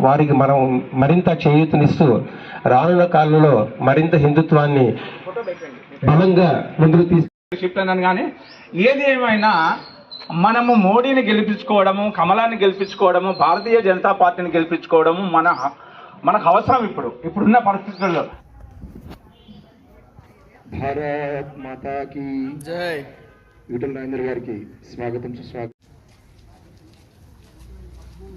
వారికి మనం మరింత చేయూతనిస్తూ రానున్న కాలంలో మరింత హిందుత్వాన్ని బలంగా ముందుకు తీసు షిఫ్ట్ అన్నాను కానీ ఏది ఏమైనా మనము మోడీని గెలిపించుకోవడము కమలాన్ని గెలిపించుకోవడము భారతీయ జనతా పార్టీని గెలిపించుకోవడము మన మనకు అవసరం ఇప్పుడు. ఇప్పుడున్న పరిస్థితుల్లో. భారత్ మాతాకి జై. ఈటల రాజేంద్ర గారికి స్వాగతం సుస్వాగతం.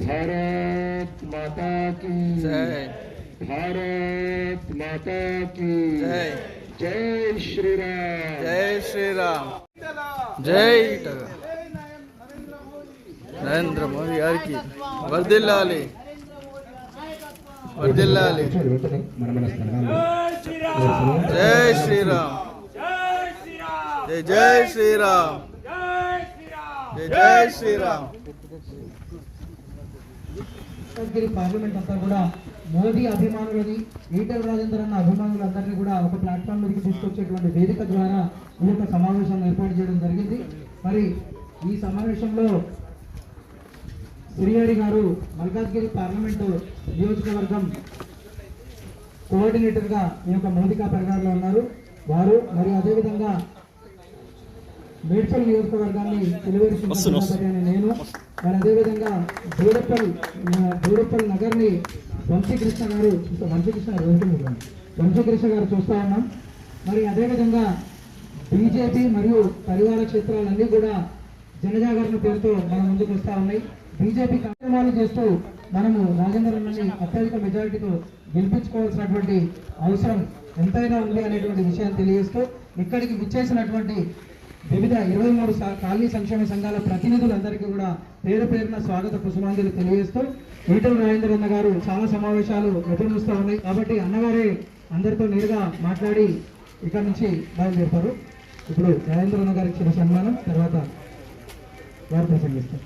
భారత్ మాతాకి జై భారత్ మాతాకి జై జై శ్రీరామ్ జై శ్రీరామ్ జై ఇటగా. నరేంద్ర మోదీ గారికి వర్దిల్లాలి వర్దిల్లాలి మన మన స్థానాల్లో జై శ్రీరామ్ జై జై శ్రీరామ్ జై జై శ్రీరామ్ రత్నగిరి పార్లమెంట్ అంతా కూడా మోదీ అభిమానులని ఈటల రాజేందర్ అన్న అభిమానులందరినీ కూడా ఒక ప్లాట్ఫామ్ మీదకి తీసుకొచ్చేటువంటి వేదిక ద్వారా ఈ యొక్క సమావేశాన్ని ఏర్పాటు చేయడం జరిగింది. మరి ఈ సమావేశంలో శ్రీహరి గారు మల్కాజ్గిరి పార్లమెంటు నియోజకవర్గం కోఆర్డినేటర్గా ఈ యొక్క మోదికా పరిగారలో ఉన్నారు. వారు మరి అదేవిధంగా మేడ్చల్ నియోజకవర్గాన్ని అనే నేను. మరి అదేవిధంగా బోడప్పల్ బోడప్పల్ నగర్ని వంశీకృష్ణ గారు వంశీకృష్ణ గారు వంశీకృష్ణ గారు చూస్తా ఉన్నాం. మరి అదేవిధంగా బీజేపీ మరియు పరివార క్షేత్రాలన్నీ కూడా జనజాగరణ పేరుతో మన ముందుకు వస్తూ ఉన్నాయి. బీజేపీ కార్యక్రమాలు చేస్తూ మనము రాజేంద్ర అత్యధిక మెజారిటీతో గెలిపించుకోవాల్సినటువంటి అవసరం ఎంతైనా ఉంది అనేటువంటి విషయాన్ని తెలియజేస్తూ ఇక్కడికి విచ్చేసినటువంటి వివిధ ఇరవై మూడు కాలనీ సంక్షేమ సంఘాల ప్రతినిధులందరికీ కూడా పేరు పేరున స్వాగత కుసుమాంజలి తెలియజేస్తూ ఈటల రాజేంద్ర అన్న గారు చాలా సమావేశాలు ఎదురుస్తూ ఉన్నాయి. కాబట్టి అన్నగారే అందరితో నేరుగా మాట్లాడి ఇక్కడ నుంచి బయలుదేరుతారు. ఇప్పుడు రాజేంద్ర అన్న గారికి చిన్న సన్మానం తర్వాత వారు ప్రసంగిస్తారు.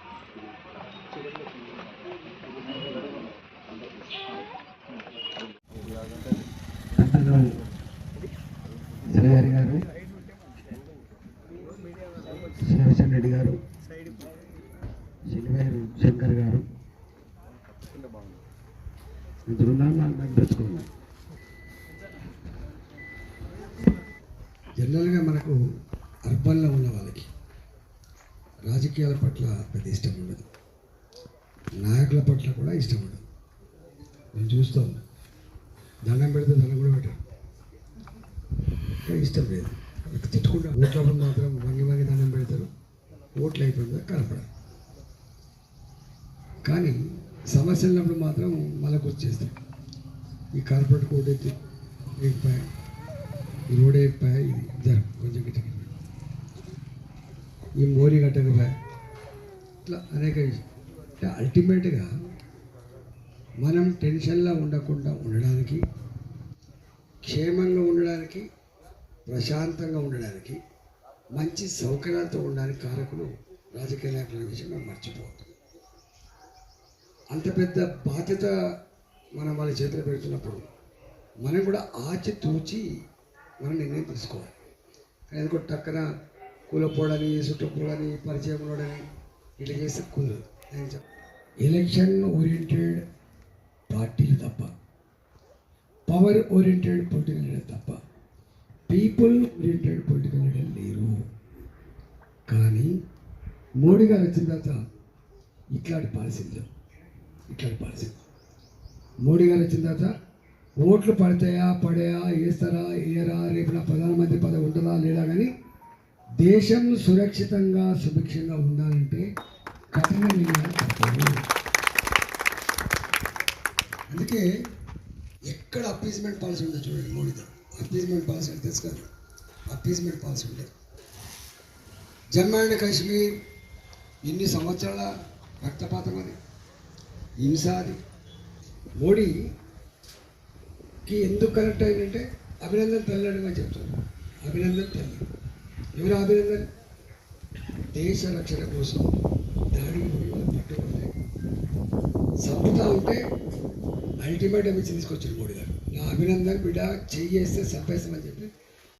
పెద్దలు శ్రీహరి గారు శివసేన రెడ్డి గారు శనివేరు శంకర్ గారు. ఇద్దరున్నారు నాకు నాకు జనరల్గా మనకు అర్బన్లో ఉన్న వాళ్ళకి రాజకీయాల పట్ల పెద్ద ఇష్టం ఉండదు. నాయకుల పట్ల కూడా ఇష్టం ఉండదు. నేను చూస్తాం దండం పెడితే దండం కూడా పెట్టారు. ఇష్టం లేదు. తిట్టుకుంటా ఓట్లప్పుడు మాత్రం వంగి వంగి దండం పెడతారు. ఓట్లు అయిపోయిందా కనపడదు. కానీ సమస్య ఉన్నప్పుడు మాత్రం మళ్ళీ వచ్చేస్తాయి ఈ కార్పొరేట్ కోడ్ అయితే ఎక్కిపోయా ఈ రోడ్ ఎక్కిపోయా ఇది ఇద్దరు కొంచెం గిట్ట ఈ మోరీ కట్టకపోయా. ఇట్లా అనేక విషయం అంటే అల్టిమేట్గా మనం టెన్షన్లో ఉండకుండా ఉండడానికి క్షేమంగా ఉండడానికి ప్రశాంతంగా ఉండడానికి మంచి సౌకర్యాలతో ఉండడానికి కారకులు రాజకీయ నాయకుల విషయం మనం మర్చిపోవద్దు. అంత పెద్ద బాధ్యత మనం వాళ్ళ చేతిలో పెడుతున్నప్పుడు మనం కూడా ఆచి తూచి మనం నిర్ణయం తీసుకోవాలి. కానీ ఎందుకో టక్కన కూలపోడని చుట్టుపోడని పరిచయం ఉండని ఇట్లా చేస్తే కుదరదు. ఎలక్షన్ ఓరియంటెడ్ పార్టీలు తప్ప పవర్ ఓరియంటెడ్ పొలిటికల్ లీడర్ తప్ప పీపుల్ ఓరియంటెడ్ పొలిటికల్ లీడర్ లేరు కానీ మోడీ గారు వచ్చిన తర్వాత ఇట్లాంటి పాలసీలు లేవు ఇట్లాంటి పాలసీ మోడీ గారు వచ్చిన తర్వాత ఓట్లు పడతాయా పడయా వేస్తారా వేయరా రేపు నా ప్రధానమంత్రి పదవి ఉంటుందా లేదా కానీ దేశం సురక్షితంగా సుభిక్షంగా ఉండాలంటే కఠిన నిర్ణయాలు అందుకే ఎక్కడ అప్పీజ్మెంట్ పాలసీ ఉందో చూడండి మోడీతో అప్పీజ్మెంట్ పాలసీ అంటే తెలుసు కదా? అప్పీజ్మెంట్ పాలసీ ఉండదు జమ్మూ అండ్ కాశ్మీర్ ఇన్ని సంవత్సరాల రక్తపాతం అది. హింస అది. మోడీకి ఎందుకు కనెక్ట్ అయిందంటే అభినందన్ తల్లి అని అభినందన్ తల్లి. ఎవరు అభినందన్? దేశ రక్షణ కోసం దాడికి పోయి వాళ్ళు పట్టుకుంటే ఉంటే అల్టిమేట్ ఇచ్చి తీసుకొచ్చారు మోడీ గారు. నా అభినందన్ బిడ్డ చెయ్యి వేస్తే చంపేస్తామని చెప్పి.